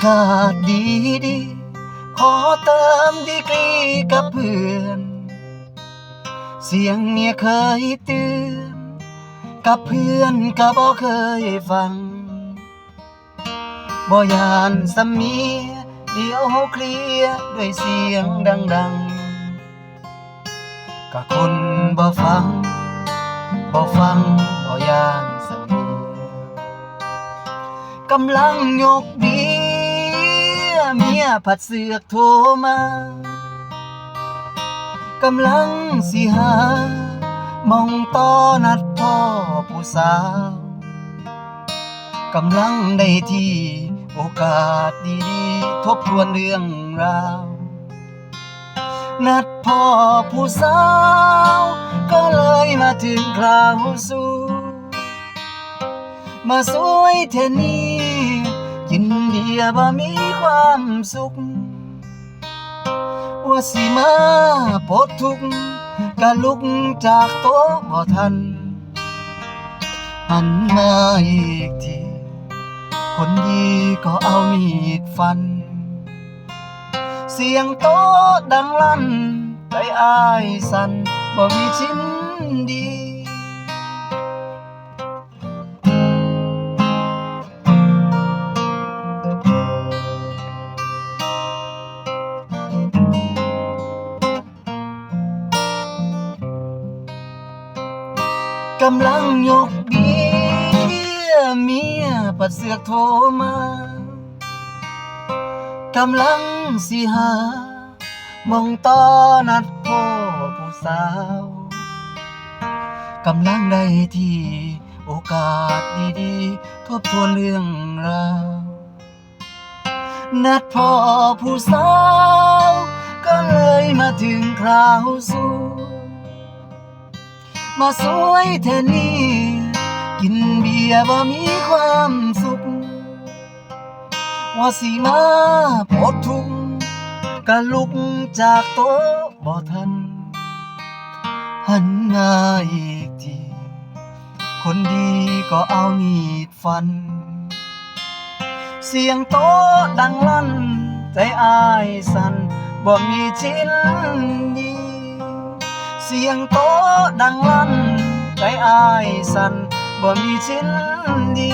อกาสดีดีๆขอเติมดีกรีกับเพื่อน เสียงเมียเคยเตือนกับเพื่อนก็บ่เคยฟังบ่ยานสมีเดี๋ยวเคลียด้วยเสียงดัง ๆก็คนบ่ฟังบ่ฟังบ่ยานสมีกำลังยกเบี ผัดเสือกโทรมากำลังสิหามองต่อนัดพ่อผู้สาวกำลังได้ที่โอกาสดีๆ ทบทวนเรื่องราว นัดพ่อผู้สาว ก็เลยมาถึงคราวสู่มาสวยเทนี้กินเบียบ่มี ความสุข ว่าสิมาปลดทุกข์ก็ลุกจากโต๊ะบ่ทันหันมาอีกที คนดีก็เอามีดฟัน เสียงโต๊ะดังลั่นใจอายสั่นบ่มีชิ้นดี กำลังยกเบียร์เมียปัดเสือกโทรมากำลังสิหามองต่อนัดพ่อผู้สาวกำลังได้ที่โอกาสดีๆ ทบทวนเรื่องราวนัดพ่อผู้สาว ก็เลยมาถึงคราวสู่ มาสวยเทนี้กินเบียร์บ่มีความสุข ว่าสิมาปลดทุกข์ก็ลุกจากโต๊ะบ่ทัน หันหน้าอีกที คนดีก็เอามีดฟัน เสียงโต๊ะดังลั่น ใจอายสั่นบ่มีชิ้นดี เสียงโต๊ะดังลั่นใจอายสั่นบ่มีชิ้นดี